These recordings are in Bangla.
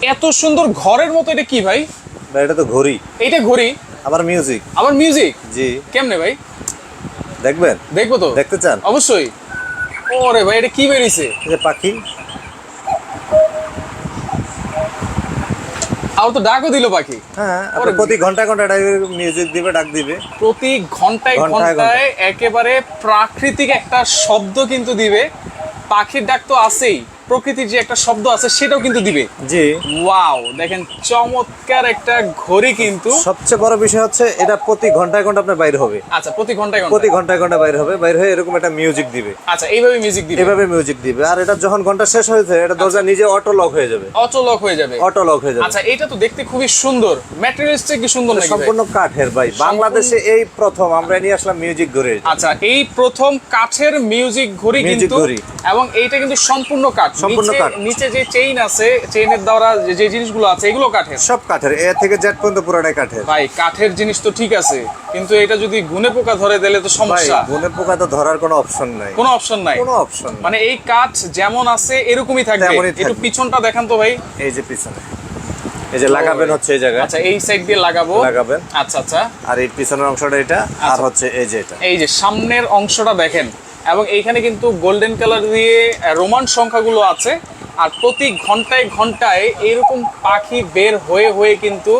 এত সুন্দর ঘরের মতো এটা কি ভাই? ভাই এটা তো ঘড়ি। এইটা ঘড়ি? আবার মিউজিক আবার মিউজিক জি। কেমনে ভাই? দেখবেন? দেখব তো। দেখতে চান? অবশ্যই। ওরে ভাই এটা কি বেরিয়েছে? যে পাখি। আর তো ডাকও দিল পাখি। হ্যাঁ প্রতি ঘণ্টা ঘণ্টা মিউজিক দিবে ডাক দিবে। প্রতি ঘন্টায় ঘন্টায় ঘন্টায়। একেবারে প্রাকৃতিক একটা শব্দ কিন্তু দিবে। পাখির ডাক তো আছেই। প্রকৃতির যে একটা শব্দ আছে সেটাও কিন্তু দিবে। জি। ওয়াও দেখেন চমৎকার একটা ঘড়ি কিন্তু। সবচেয়ে বড় বিষয় হচ্ছে এটা প্রতি ঘন্টায় ঘণ্টা আপনার বাইরে হবে। আচ্ছা প্রতি ঘন্টায় প্রতি ঘন্টায় ঘণ্টা বাইরে হবে বাইরে হয়ে এরকম একটা মিউজিক দিবে। আচ্ছা এইভাবে মিউজিক দিবে। এভাবে মিউজিক দিবে। আর এটা যখন ঘণ্টা শেষ হয়েছে এটা দরজা নিজে অটো লক হয়ে যাবে। অচলক হয়ে যাবে। অটো লক হয়ে যাবে। আচ্ছা এটা তো দেখতে খুবই সুন্দর। ম্যাটেরিয়ালসটা কি সুন্দর ভাই? সম্পূর্ণ কাঠের ভাই। বাংলাদেশে এই প্রথম আমরা নিয়ে আসলাম মিউজিক ঘড়ি আচ্ছা এই প্রথম কাঠের মিউজিক ঘড়ি কিন্তু। এবং এইটা কিন্তু সম্পূর্ণ কাঠ। সম্পূর্ণ কাঠ। নিচে যে চেইন আছে চেইনের দ্বারা যে- জিনিসগুলো আছে এগুলো কাঠের? সব কাঠের। এ থেকে জেড পর্যন্ত পুরোটাই কাঠের। ভাই কাঠের জিনিস তো ঠিক আছে কিন্তু এটা যদি গুনে পোকা ধরে দিলে তো সমস্যা। বনে পোকা তো ধরার কোনো অপশন নাই। কোনো অপশন নাই। কোনো অপশন মানে এই কাঠ যেমন আছে এরকমই থাকবে। একটু পিছনটা দেখান তো ভাই। এই যে পিছনে। এই যে লাগাবেন হচ্ছে এই জায়গায়। আচ্ছা এই সাইড দিয়ে লাগাবো। লাগাবেন। আচ্ছা আচ্ছা। আর এই পিছনের অংশটা এটা আর আচ্ছা। হচ্ছে এই যে এটা। এই যে সামনের অংশটা দেখেন। এবং এইখানে কিন্তু গোল্ডেন কালার দিয়ে রোমান সংখ্যাগুলো আছে। আর প্রতি ঘন্টায় ঘন্টায় এরকম পাখি বের হয়ে হয়ে কিন্তু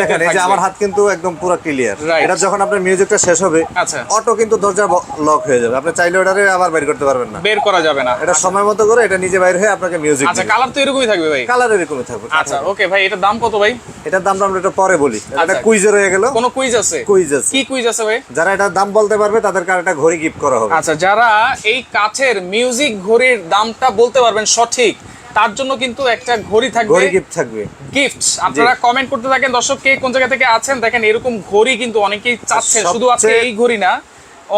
দেখেন এই যে আমার হাত কিন্তু একদম পুরো ক্লিয়ার এটা যখন আপনার মিউজিকটা শেষ হবে আচ্ছা। অটো কিন্তু দরজা লক হয়ে যাবে। আপনি চাইলে ওটারে আবার বের করতে পারবেন না। বের করা যাবে না। এটা সময় মতো করে এটা নিজে বাইরে হয়ে আপনাকে মিউজিক আচ্ছা কালার তো এরকমই থাকবে ভাই? কালার এরকমই থাকবে। আচ্ছা ওকে ভাই এটার দাম কত ভাই? এটার দামটা আমরা এটা পরে বলি। এটা আচ্ছা। কুইজে রয়ে গেল। কোনো কুইজ আছে? কুইজ আছে। কি কুইজ আছে ভাই? যারা এটার দাম বলতে পারবে তাদেরকে একটা ঘড়ি গিফট করা হবে। আচ্ছা যারা এই কাঠের মিউজিক ঘড়ির দামটা বলতে পারবেন সঠিক তার জন্য কিন্তু একটা ঘড়ি থাকবে। ঘড়ি গিফট থাকবে। গিফট আপনারা কমেন্ট করতে থাকেন দর্শক কে কোন জায়গা থেকে আছেন? দেখেন এরকম ঘড়ি কিন্তু অনেকেই চাচ্ছেন শুধু আজকে এই ঘড়ি না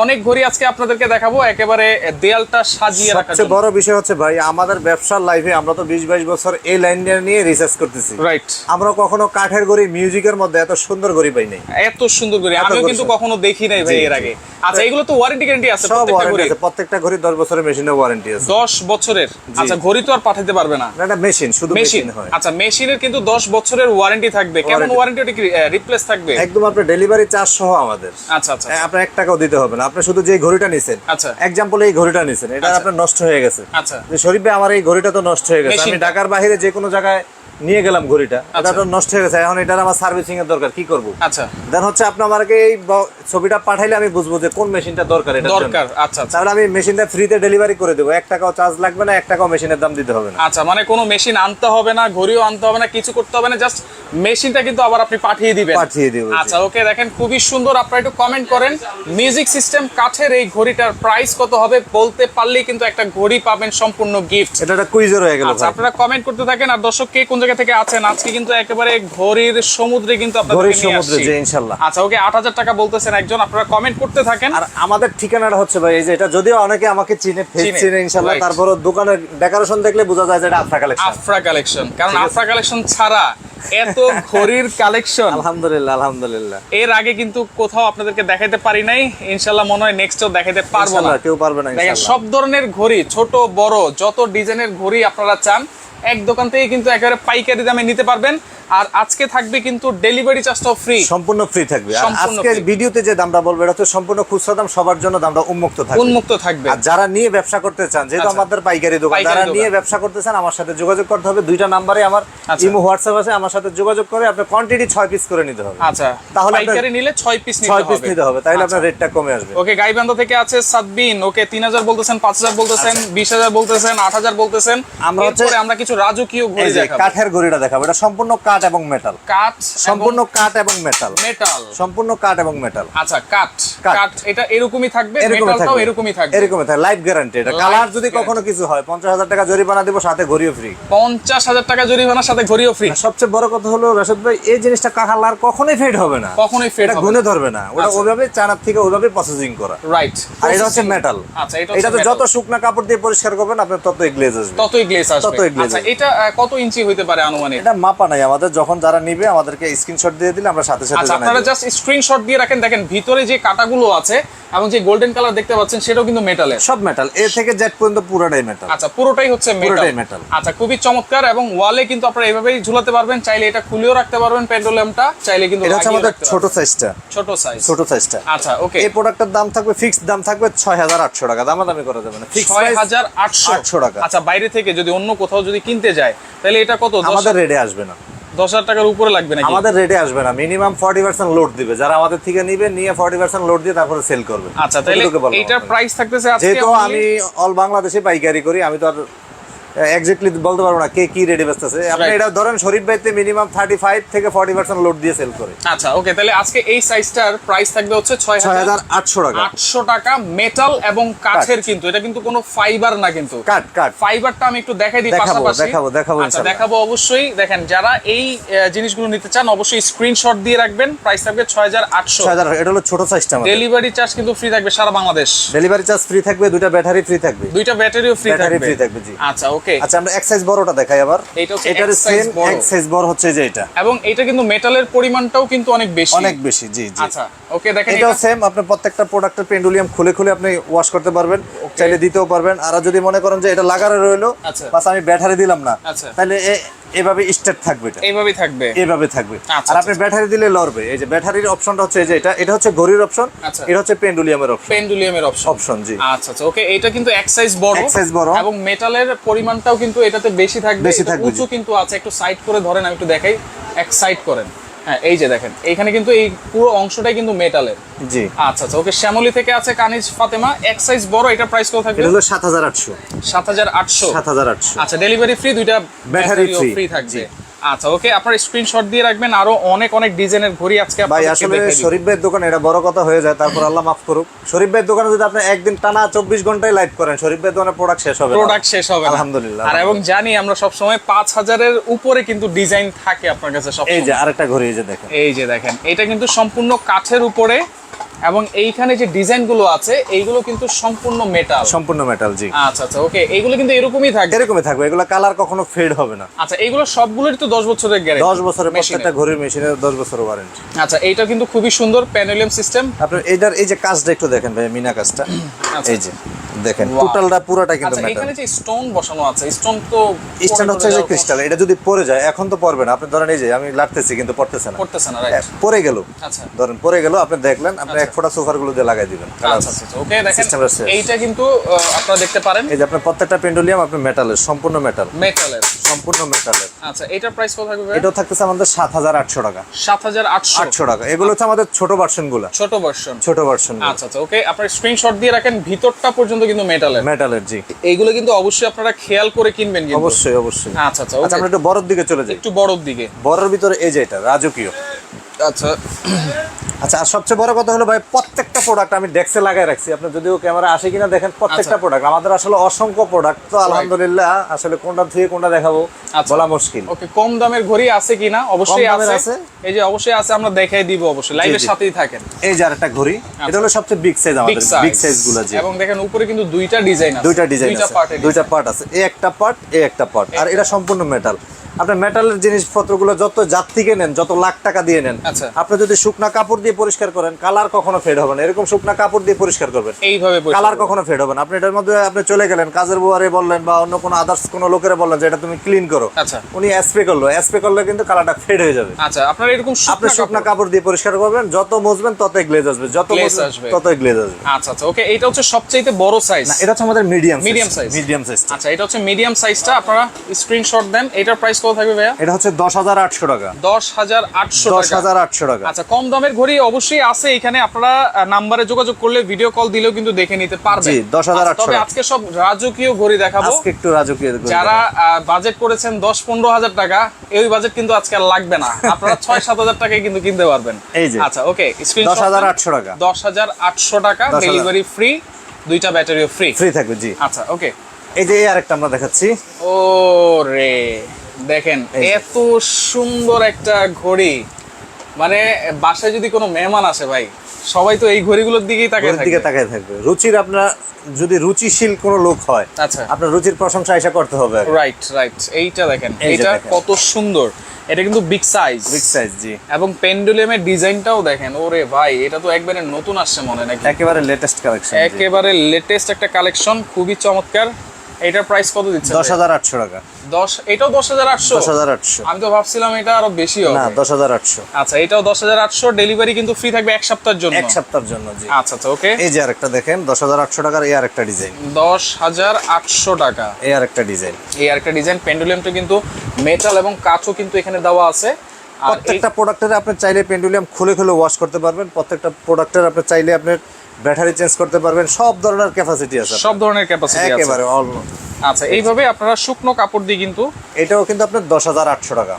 অনেক ঘড়ি আজকে আপনাদেরকে দেখাবো। একেবারে দেয়ালটা সাজিয়ে রাখার সবচেয়ে বড় বিষয় হচ্ছে ভাই আমাদের ব্যবসার লাইফে আমরা তো বিশ বাইশ বছর এই লাইন নিয়ে রিসার্চ করতেছি। রাইট আমরা কখনো কাঠের ঘড়ি মিউজিকের মধ্যে এত সুন্দর ঘড়ি পাই নাই। এত সুন্দর ঘড়ি। ঘড়ি কিন্তু কখনো দেখি নাই ভাই এর আগে। আচ্ছা এগুলো তো ওয়ারেন্টি গ্যারান্টি আছে প্রত্যেকটা ঘড়ি আছে প্রত্যেকটা ঘড়ি দশ বছরের মেশিনের ওয়ারেন্টি আছে। দশ বছরের। আচ্ছা ঘড়ি তো আর পাঠাতে পারবে না। না, এটা মেশিন শুধু মেশিন মেশিন হয়। আচ্ছা মেশিনের কিন্তু দশ বছরের ওয়ারেন্টি থাকবে। কেমন ওয়ারেন্টি রিপ্লেস থাকবে? একদম আপনার ডেলিভারি চার্জ সহ আমাদের। আচ্ছা আচ্ছা এ, আপনার এক টাকাও দিতে হবে না। আপনি শুধু যে ঘড়িটা নিছেন আচ্ছা। এক্সাম্পল এই ঘড়িটা নিছেন এটা আচ্ছা। আপনার নষ্ট হয়ে গেছে আচ্ছা যে শরীফ আমার এই ঘড়িটা তো নষ্ট হয়ে গেছে আমি ঢাকার বাইরে যে কোনো জায়গায় নিয়ে গেলাম ঘড়িটা। এটা আচ্ছা। তো নষ্ট হয়ে গেছে এখন এটার আমার সার্ভিসিং এর দরকার কি করব? আচ্ছা। দেন হচ্ছে আপনি আমাকে এই ছবিটা পাঠাইলে আমি বুঝব যে কোন মেশিনটা দরকার এটা দরকার আচ্ছা আচ্ছা। তাহলে আমি মেশিনটা ফ্রিতে ডেলিভারি করে দেবো। এক টাকাও চার্জ লাগবে না এক টাকাও মেশিনের দাম দিতে হবে না। আচ্ছা মানে কোনো মেশিন আনতে হবে না ঘড়িও আনতে হবে না কিছু করতে হবে না জাস্ট মেশিনটা কিন্তু আবার আপনি পাঠিয়ে দিবেন। পাঠিয়ে দেবো। আচ্ছা ওকে দেখেন খুবই সুন্দর আপনারা একটু কমেন্ট করেন। মিউজিক সিস্টেম কাঠের এই ঘড়িটার প্রাইস কত হবে বলতে পারলেই কিন্তু একটা ঘড়ি পাবেন সম্পূর্ণ গিফট এটা একটা কুইজের হয়ে গেল আচ্ছা আপনারা কমেন্ট করতে থাকেন আর দর্শক কে কোন জায়গা থেকে আছেন আজকে কিন্তু একেবারে ঘড়ির সমুদ্রে কিন্তু ঘড়ির সমুদ্রে যে ইনশাল্লাহ। আচ্ছা ওকে আট হাজার টাকা বলতেছেন একজন আপনারা কমেন্ট করতে থাকেন। আর আমাদের ঠিকানাটা হচ্ছে ভাই এই যে এটা যদিও অনেকে আমাকে চিনে চিনে, ইনশাল্লাহ. তারপর দোকানের ডেকোরেশন দেখলে বোঝা যায় যে এটা আফ্রা কালেকশন আফরা কালেকশন কারণ আফরা কালেকশন ছাড়া এত ঘড়ির কালেকশন আলহামদুলিল্লাহ আলহামদুলিল্লাহ। এর আগে কিন্তু কোথাও আপনাদেরকে দেখাইতে পারি নাই ইনশাল্লাহ মনে হয় নেক্সটও দেখাইতে পারব না। কেউ পারবে না সব ধরনের ঘড়ি ছোট বড় যত ডিজাইনের ঘড়ি আপনারা চান এক দোকান থেকে কিন্তু একেবারে পাইকারি দামে নিতে পারবেন। আর আজকে থাকবে কিন্তু ডেলিভারি চার্জটাও ফ্রি সম্পূর্ণ ফ্রি থাকবে। আর সম্পূর্ণ আজকে ভিডিওতে যে দামটা বলব এটা হচ্ছে সম্পূর্ণ খুচরা দাম সবার জন্য দামটা উন্মুক্ত থাকবে। উন্মুক্ত থাকবে। আর যারা নিয়ে ব্যবসা করতে চান যেহেতু আচ্ছা। আমাদের পাইকারি দোকান যারা নিয়ে ব্যবসা করতে চান আমার সাথে যোগাযোগ করতে হবে। দুইটা নাম্বারে আমার আচ্ছা। ইমো হোয়াটসঅ্যাপ আছে আমার সাথে যোগাযোগ করে আপনি কোয়ান্টিটি ছয় পিস করে নিতে হবে। আচ্ছা। তাহলে পাইকারি নিলে ছয় পিস নিতে ছয় পিস নিতে হবে তাহলে আচ্ছা। আপনার রেটটা কমে আসবে। ওকে গাইবান্ধা থেকে আছে সাতবিন। ওকে তিন হাজার বলতেছেন পাঁচ হাজার বলতেছেন বিশ হাজার বলতেছেন আট হাজার বলতেছেন। আচ্ছা। আমরা হচ্ছে- আমরা কিছু রাজকীয় ঘড়ি দেখাবো। কাঠের ঘড়িটা দেখাবো। এটা সম্পূর্ণ কাঠ এবং মেটাল কাঠ সম্পূর্ণ কাঠ এবং মেটাল মেটাল সম্পূর্ণ কাঠ এবং মেটাল আচ্ছা কাঠ। কাঠ। এটা এরকমই থাকবে? মেটালটাও এরকমই থাকবে? এরকমই থাকবে। লাইফ গ্যারান্টি এটা কালার যদি কখনো কিছু হয় পঞ্চাশ হাজার টাকা জরিমানা দিব সাথে ঘড়িও ফ্রি পঞ্চাশ হাজার টাকা জরিমানার সাথে ঘড়িও ফ্রি সবচেয়ে বড় কথা হলো রাশেদ ভাই এই জিনিসটা কালার কখনোই ফেড হবে না। কখনোই ফেড হবে গুনে ধরবে না। ওটা আচ্ছা। ওইভাবে চানার থেকে ওইভাবে প্রসেসিং করা। রাইট আর এটা হচ্ছে মেটাল আচ্ছা এটা তো যত শুকনা কাপড় দিয়ে পরিষ্কার করবেন আপনার তত গ্লেজ আসবে। ততই গ্লেস আসবে। ততই আচ্ছা এটা কত ইঞ্চি হইতে পারে আনুমানিক? এটা মাপা নাই। আমাদের যখন যারা নিবে আমাদেরকে স্ক্রিনশট দিয়ে দিলে আমরা সাথে সাথে আচ্ছা আপনারা জাস্ট স্ক্রিনশট দিয়ে রাখেন। দেখেন ভিতরে যে কাটাগুলো আছে এবং যে গোল্ডেন কালার দেখতে পাচ্ছেন সেটাও কিন্তু মেটালের সব মেটাল এ থেকে জেড পর্যন্ত পুরোটাই মেটাল আচ্ছা পুরোটাই হচ্ছে মেটাল পুরোটাই metal। আচ্ছা খুবই চমৎকার এবং ওয়ালে কিন্তু আপনারা এইভাবেই ঝুলাতে পারবেন। চাইলে এটা খুলেও রাখতে পারবেন পেন্ডুলামটা চাইলে কিন্তু এটা হচ্ছে আমাদের ছোট সাইজটা ছোট সাইজ ছোট সাইজটা আচ্ছা ওকে এই প্রোডাক্টের দাম থাকবে ফিক্সড দাম থাকবে ছয় হাজার আটশো টাকা। দামাদামি করা যাবে না। ফিক্স ছয় হাজার আটশো টাকা। আচ্ছা বাইরে থেকে যদি অন্য কোথাও যদি কিনতে যায় তাহলে এটা কত? আমাদের রেডে আসবে না। দশ হাজার টাকার উপরে লাগবে না আমাদের রেটে আসবে না। মিনিমাম ফর্টি পার্সেন্ট লোড দিবে। যারা আমাদের থেকে নিবে নিয়ে ফর্টি পার্সেন্ট লোড দিয়ে তারপরে সেল করবে। আচ্ছা তাহলে আপনাকে। প্রাইস থাকতেছে যেহেতু আমি অল বাংলাদেশে পাইকারি করি আমি তো আর এক্স্যাক্টলি বলতে পারব না কে কি রেডি বেচতেছে আপনি এটা ধরেন শরীফ ভাইতে মিনিমাম থার্টি ফাইভ থেকে ফর্টি পার্সেন্ট লোড দিয়ে সেল করে। আচ্ছা ওকে তাহলে আজকে এই সাইজটার প্রাইস থাকবে হচ্ছে ছয় হাজার আটশো টাকা। আটশো টাকা মেটাল এবং কাঠের কিন্তু এটা কিন্তু কোনো ফাইবার না কিন্তু। কাট কাট ফাইবারটা আমি একটু দেখাই দিই দেখাবো, পাশাপাশি। দেখাবো, দেখাবো আচ্ছা দেখাবো অবশ্যই। দেখেন যারা এই জিনিসগুলো নিতে চান অবশ্যই স্ক্রিনশট দিয়ে রাখবেন। প্রাইস থাকবে ছয় হাজার আটশো। হাজার এটা হলো ছোট সাইজটা ডেলিভারি চার্জ কিন্তু ফ্রি থাকবে সারা বাংলাদেশ। ডেলিভারি চার্জ ফ্রি থাকবে দুইটা ব্যাটারি ফ্রি থাকবে। দুইটা ব্যাটারিও ফ্রি থাকবে। ফ্রি থাকবে জি। আচ্ছা ওকে আচ্ছা আমরা এক সাইজ বড়টা দেখাই আবার। এটার এক সেম সাইজ বড়। হচ্ছে যে এটা। এবং এটা কিন্তু মেটালের পরিমাণটাও কিন্তু অনেক বেশি। অনেক বেশি জি জি। আচ্ছা ওকে দেখেন এটাও সেম আপনি প্রত্যেকটা প্রোডাক্টের পেন্ডুলিয়াম খুলে খুলে আপনি ওয়াশ করতে পারবেন চাইলে দিতেও পারবেন। আর যদি মনে করেন যে এটা লাগানো রইল আচ্ছা। বাস আমি ব্যাটারি দিলাম না আচ্ছা। তাহলে এভাবে স্টার্ট থাকবে এটা। এইভাবেই থাকবে। এভাবে থাকবে। আচ্ছা, আর আপনি ব্যাটারি দিলে লড়বে। এই যে ব্যাটারির অপশনটা হচ্ছে এই যে এটা এটা হচ্ছে ঘড়ির অপশন আচ্ছা। এটা হচ্ছে পেন্ডুলিয়ামের অপশন পেন্ডুলিয়ামের অপশন অপশন জি। আচ্ছা আচ্ছা ওকে এটা কিন্তু এক সাইজ বড় এক সাইজ বড়। এবং মেটালের পরিমাণটাও কিন্তু এটাতে বেশি থাকবে। বেশি থাকবে, উঁচু কিন্তু আছে একটু সাইড করে ধরেন আমি একটু দেখাই। এক সাইড করেন। হ্যাঁ এই যে দেখেন এইখানে কিন্তু এই পুরো অংশটাই কিন্তু মেটালের। জি। আচ্ছা আচ্ছা ওকে শ্যামলি থেকে আছে কানিজ ফাতেমা এক সাইজ বড় এটা প্রাইস কত থাকবে? এটা হলো সাত হাজার আটশো। সাত হাজার আটশো। সাত হাজার আটশো। আচ্ছা ডেলিভারি ফ্রি দুইটা ব্যাটারি ফ্রি থাকবে। আচ্ছা ওকে আপনার স্ক্রিনশট দিয়ে রাখবেন আরও অনেক অনেক ডিজাইনের ঘড়ি আজকে ভাই আসলে শরীফ ভাইয়ের দোকানে এটা বড় কথা হয়ে যায় তারপর আল্লাহ মাফ করুক। শরীফ ভাইয়ের দোকানে যদি আপনি একদিন টানা চব্বিশ ঘন্টায় লাইভ করেন শরীফ ভাইয়ের দোকানে প্রোডাক্ট শেষ হবে প্রোডাক্ট শেষ হবে আলহামদুলিল্লাহ আর এবং জানি আমরা সব সময় পাঁচ হাজারের উপরে কিন্তু ডিজাইন থাকে আপনার কাছে সব এই যে আরেকটা ঘড়ি এই যে দেখেন। এই যে দেখেন এটা কিন্তু সম্পূর্ণ কাঠের উপরে এবং এইখানে যে ডিজাইনগুলো আছে এইগুলো কিন্তু সম্পূর্ণ মেটাল সম্পূর্ণ মেটাল জি। আচ্ছা আচ্ছা ওকে এইগুলো কিন্তু এরকমই থাকবে? এরকমই থাকবে এগুলো কালার কখনো ফেড হবে না। আচ্ছা এইগুলো সবগুলোরই তো দশ বছরের গ্যারান্টি 10 বছরের প্রত্যেকটা ঘড়ির মেশিনে 10 বছর ওয়ারেন্টি আচ্ছা এইটা কিন্তু খুবই সুন্দর প্যানেলিয়াম সিস্টেম আপনার এটার এই যে কাজটা একটু দেখেন ভাই মিনা কাজটা। আচ্ছা। এই যে। দেখেন টোটালটা পুরোটা কিন্তু আচ্ছা এখানে যে স্টোন বসানো আছে স্টোন তো স্ট্যান্ড হচ্ছে যে ক্রিস্টাল এটা যদি পড়ে যায় এখন তো পড়বে না। আপনি ধরেন এই যে আমি লাড়তেছি কিন্তু পড়তেছে না। করতেছে না রাইট পড়ে গেল। আচ্ছা। ধরেন পড়ে গেল আপনি দেখলেন আপনি এক ফোঁটা সোফারগুলো দিয়ে লাগাই দিবেন। আচ্ছা আচ্ছা ওকে দেখেন এইটা কিন্তু আপনারা দেখতে পারেন। এই যে আপনার প্রত্যেকটা পেন্ডুলিয়াম আপনি মেটালের সম্পূর্ণ মেটাল মেটালের সম্পূর্ণ মেটালের আচ্ছা এটার প্রাইস কত থাকবে এটাও থাকতেছে আমাদের সাত হাজার আটশো টাকা। সাত হাজার আটশো। আটশো টাকা। এগুলো হচ্ছে আমাদের ছোট ভার্সনগুলো। ছোট ভার্সন ছোট ভার্সন আচ্ছা আচ্ছা ওকে আপনার স্ক্রিনশট দিয়ে রাখেন ভিতরটা পর্যন্ত কিন্তু মেটালের মেটালের জি। এইগুলো কিন্তু অবশ্যই আপনারা খেয়াল করে কিনবেন কিন্তু। অবশ্যই অবশ্যই। আচ্ছা আচ্ছা আচ্ছা আমরা একটু বড়র দিকে চলে যাই। একটু বড়র দিকে। বড়র ভিতরে এই যে এটা রাজকীয়। আচ্ছা। আচ্ছা আর সবচেয়ে বড় কথা হলো ভাই প্রত্যেকটা প্রোডাক্ট আমি ডেস্কে লাগাই রাখছি। আপনি যদিও ক্যামেরা আসে কিনা দেখেন প্রত্যেকটা আচ্ছা। প্রোডাক্ট আমাদের আসলে অসংখ্য প্রোডাক্ট তো আলহামদুলিল্লাহ আসলে কোনটা ধুয়ে কোনটা দেখাবো আচ্ছা। বলা মুশকিল। ওকে কম দামের ঘড়ি আছে কিনা? অবশ্যই আছে। এই যে অবশ্যই আছে আমরা দেখাই দিব অবশ্যই। লাইভের সাথেই থাকেন। এই যে আরেকটা ঘড়ি এটা হলো সবচেয়ে বিগ সাইজ আমাদের বিগ সাইজগুলো জি এবং দেখেন উপরে কিন্তু দুইটা ডিজাইন আছে। দুইটা ডিজাইন আছে দুইটা পার্ট আছে। এই একটা পার্ট এই একটা পার্ট আর এটা সম্পূর্ণ মেটাল আপনি মেটালের জিনিসপত্রগুলো যত জাত থেকে নেন যত লাখ টাকা দিয়ে নেন আচ্ছা। আপনি যদি শুকনা কাপড় দিয়ে পরিষ্কার করেন কালার কখনো ফেড হবে না। এরকম শুকনা কাপড় দিয়ে পরিষ্কার করবেন। এইভাবে কালার কখনো ফেড হবে না। আপনি এটার মধ্যে আপনি চলে গেলেন কাজের বুয়ারে বললেন বা অন্য কোনো আদার্স কোনো লোকেরা বললেন যে এটা তুমি ক্লিন করো। আচ্ছা। উনি স্প্রে করল। স্প্রে করলে কিন্তু কালারটা ফেড হয়ে যাবে। আচ্ছা আপনারা এরকম আপনি শুকনা কাপড়- দিয়ে পরিষ্কার করবেন যত মুছবেন ততই গ্লেজ আসবে। যত আসবে। ততই গ্লেজ আসবে। আচ্ছা আচ্ছা ওকে এটা হচ্ছে সবচেয়ে বড় সাইজ না এটা হচ্ছে আমাদের medium medium size medium size আচ্ছা এটা হচ্ছে মিডিয়াম সাইজটা আপনারা স্ক্রিনশট দেন এটার প্রাইস কত থাকবে ভাইয়া? এটা হচ্ছে দশ হাজার আটশো টাকা। টাকা। আচ্ছা কম দামের ঘড়ি অবশ্যই আছে এখানে। আপনারা নাম্বারে যোগাযোগ করলে ভিডিও কল দিলেও কিন্তু দেখে নিতে পারবেন। জি, 10,800 আচ্ছা, তবে আজকে সব রাজকীয় ঘড়ি দেখাবো। আজকে একটু রাজকীয় যারা বাজেট করেছেন দশ পনেরো টাকা এই বাজেট কিন্তু আজকে আর লাগবে না। আপনারা ছয় সাত হাজার টাকায় কিন্তু কিনতে পারবেন। এই যে। আচ্ছা ওকে টাকা। টাকা ডেলিভারি ফ্রি দুইটা ব্যাটারিও ফ্রি ফ্রি থাকবে জি। আচ্ছা ওকে এই যে আরেকটা আমরা দেখাচ্ছি। ও রে দেখেন এত সুন্দর একটা ঘড়ি। মানে বাসায় যদি কোনো মেহমান আসে ভাই সবাই তো এই ঘড়িগুলোর দিকেই তাকায় দিকে থাকে তাকায় থাকবে। রুচির আপনার যদি রুচিশীল কোনো লোক হয় আচ্ছা। আপনার রুচির প্রশংসা এসে করতে হবে রাইট রাইট এইটা দেখেন এটা কত সুন্দর। এটা কিন্তু বিগ সাইজ বিগ সাইজ জি। এবং পেন্ডুলিয়ামের ডিজাইনটাও দেখেন ওরে ভাই এটা তো একবারে নতুন আসছে মনে নাকি? একেবারে লেটেস্ট কালেকশন একেবারে লেটেস্ট একটা কালেকশন খুবই চমৎকার। এটার প্রাইস কত দিচ্ছে দশ হাজার আটশো টাকা। দশ এটাও দশ হাজার আটশো? দশ হাজার আটশো। আমি তো ভাবছিলাম এটা আরও বেশি না হবে। হাজার আটশো। আচ্ছা এটাও দশ হাজার আটশো ডেলিভারি কিন্তু ফ্রি থাকবে এক সপ্তাহের জন্য। এক সপ্তাহের জন্য জি। আচ্ছা আচ্ছা ওকে এই যে আরেকটা দেখেন দশ হাজার আটশো টাকার এই আরেকটা ডিজাইন দশ হাজার আটশো টাকা। এই আরেকটা ডিজাইন এই আরেকটা ডিজাইন পেন্ডুলিয়ামটা কিন্তু মেটাল এবং কাঁচও কিন্তু এখানে দেওয়া আছে। প্রত্যেকটা প্রোডাক্টের আপনি চাইলে পেন্ডুলিয়াম খুলে খুলে ওয়াশ করতে পারবেন। প্রত্যেকটা প্রোডাক্টের আপনি চাইলে আপনার ব্যাটারি চেঞ্জ করতে পারবেন সব ধরনের ক্যাপাসিটি আছে সব ধরনের ক্যাপাসিটি আছে। একেবারে অল আচ্ছা এইভাবে আপনারা শুকনো কাপড় দিয়ে কিন্তু এটাও কিন্তু আপনার দশ হাজার আটশো টাকা।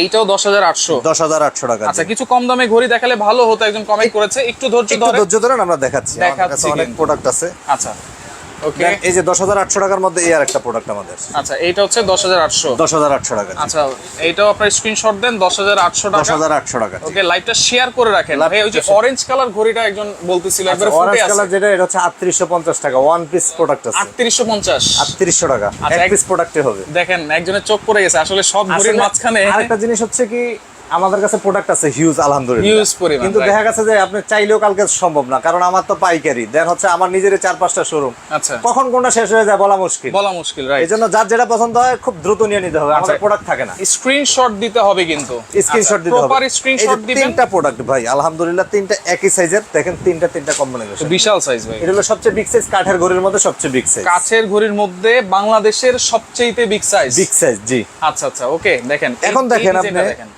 এইটাও দশ হাজার আটশো। দশ হাজার আটশো টাকা আচ্ছা কিছু কম দামে ঘড়ি দেখালে ভালো হতো একজন কমেন্ট করেছে। একটু ধৈর্য একটু ধরে ধৈর্য ধরেন আমরা দেখাচ্ছি। আমাদের দেখাচ্ছি কাছে অনেক প্রোডাক্ট আছে। আচ্ছা। এই যে দশ হাজার আটশো টাকার মধ্যে এই আর একটা প্রোডাক্ট আমাদের। আচ্ছা এইটা হচ্ছে দশ হাজার আটশো। দশ হাজার আটশো টাকা আচ্ছা এইটাও আপনার স্ক্রিনশট দেন দশ হাজার আটশো দশ টাকা হাজার আটশো টাকা ওকে লাইভটা শেয়ার করে রাখেন। ভাই ওই যে অরেঞ্জ কালার ঘড়িটা একজন বলতেছিল একবারে ফুটে অরেঞ্জ কালার যেটা এটা হচ্ছে আটত্রিশশো পঞ্চাশ টাকা ওয়ান পিস প্রোডাক্ট আছে। আটত্রিশশো পঞ্চাশ। আটত্রিশশো টাকা আচ্ছা, এক এক- পিস প্রোডাক্টে হবে। দেখেন একজনের চোখ পড়ে গেছে আসলে সব ঘড়ির মাঝখানে। আরেকটা জিনিস হচ্ছে কি আমাদের কাছে প্রোডাক্ট আছে হিউজ আলহামদুলিল্লাহ। পরিমাণ, কিন্তু দেখা গেছে যে আপনি চাইলেও কালকে সম্ভব না কারণ আমার তো পাইকারি। দেন হচ্ছে আমার নিজের চার পাঁচটা শোরুম আচ্ছা। কখন কোনটা শেষ হয়ে যায় বলা মুশকিল। বলা মুশকিল রাইট এই জন্য যার যেটা পছন্দ হয় খুব দ্রুত নিয়ে নিতে হবে আমাদের আচ্ছা। প্রোডাক্ট থাকে না। স্ক্রিনশট দিতে হবে কিন্তু। স্ক্রিনশট দিতে হবে। প্রপার স্ক্রিনশট দিবেন তিনটা প্রোডাক্ট ভাই আলহামদুলিল্লাহ তিনটা একই সাইজের দেখেন তিনটা তিনটা কম্বিনেশন বিশাল সাইজ ভাই। এটা হলো সবচেয়ে বিগ সাইজ কাঠের ঘড়ির মধ্যে সবচেয়ে বিগ সাইজ কাছের ঘড়ির মধ্যে বাংলাদেশের সবচেয়েতে বিগ সাইজ বিগ সাইজ জি। আচ্ছা আচ্ছা ওকে দেখেন। এখন দেখেন আপনি- দেখেন।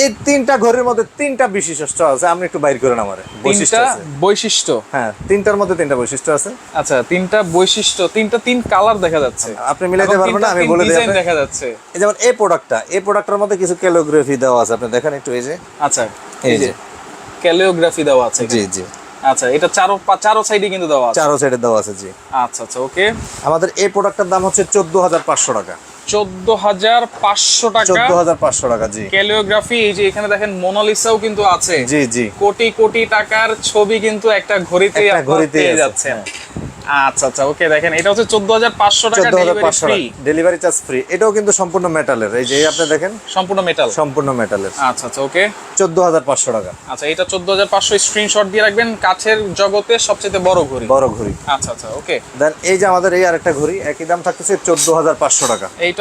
এই তিনটা ঘড়ির মধ্যে তিনটা বিশিষ্ট আছে আপনি একটু বাইর করেন আমারে। বৈশিষ্ট্য বৈশিষ্ট্য? হ্যাঁ তিনটার মধ্যে তিনটা বৈশিষ্ট্য আছে। আচ্ছা তিনটা বৈশিষ্ট্য তিনটা তিন কালার দেখা যাচ্ছে। আপনি মিলাইতে পারবেন না আমি বলে দিই দেখা যাচ্ছে। এই যেমন এই প্রোডাক্টটা এই প্রোডাক্টের মধ্যে কিছু ক্যালোগ্রাফি দেওয়া আছে আপনি দেখেন একটু এই যে। আচ্ছা এই যে। ক্যালিওগ্রাফি দেওয়া আছে জি জি। আচ্ছা এটা চারো চারো সাইডে কিন্তু দেওয়া আছে। চারো সাইডে দেওয়া আছে জি। আচ্ছা আচ্ছা ওকে আমাদের এই প্রোডাক্টের দাম হচ্ছে চোদ্দ হাজার পাঁচশো টাকা। চোদ্দ হাজার পাঁচশো টাকা। চোদ্দ হাজার পাঁচশো টাকা জি। ক্যালিওগ্রাফি এই যে এখানে দেখেন মোনালিসাও কিন্তু আছে। জি জি। কোটি কোটি টাকার ছবি কিন্তু একটা ঘড়িতে যাচ্ছেন। আচ্ছা আচ্ছা ওকে দেখেন এটা হচ্ছে চোদ্দ হাজার পাঁচশো টাকা চোদ্দ হাজার delivery free delivery charge free এটাও কিন্তু সম্পূর্ণ মেটালের এই যে আপনি দেখেন? সম্পূর্ণ মেটাল সম্পূর্ণ মেটালের আচ্ছা আচ্ছা ওকে। চোদ্দ হাজার পাঁচশো টাকা। আচ্ছা এটা চোদ্দ হাজার পাঁচশো স্ক্রিনশট দিয়ে রাখবেন। কাছের জগতে সবচেয়ে বড় ঘড়ি। বড় ঘড়ি। আচ্ছা আচ্ছা ওকে। দেন এই যে আমাদের এই আরেকটা ঘড়ি একই দাম থাকতেছে চোদ্দ হাজার পাঁচশো টাকা। এইটাও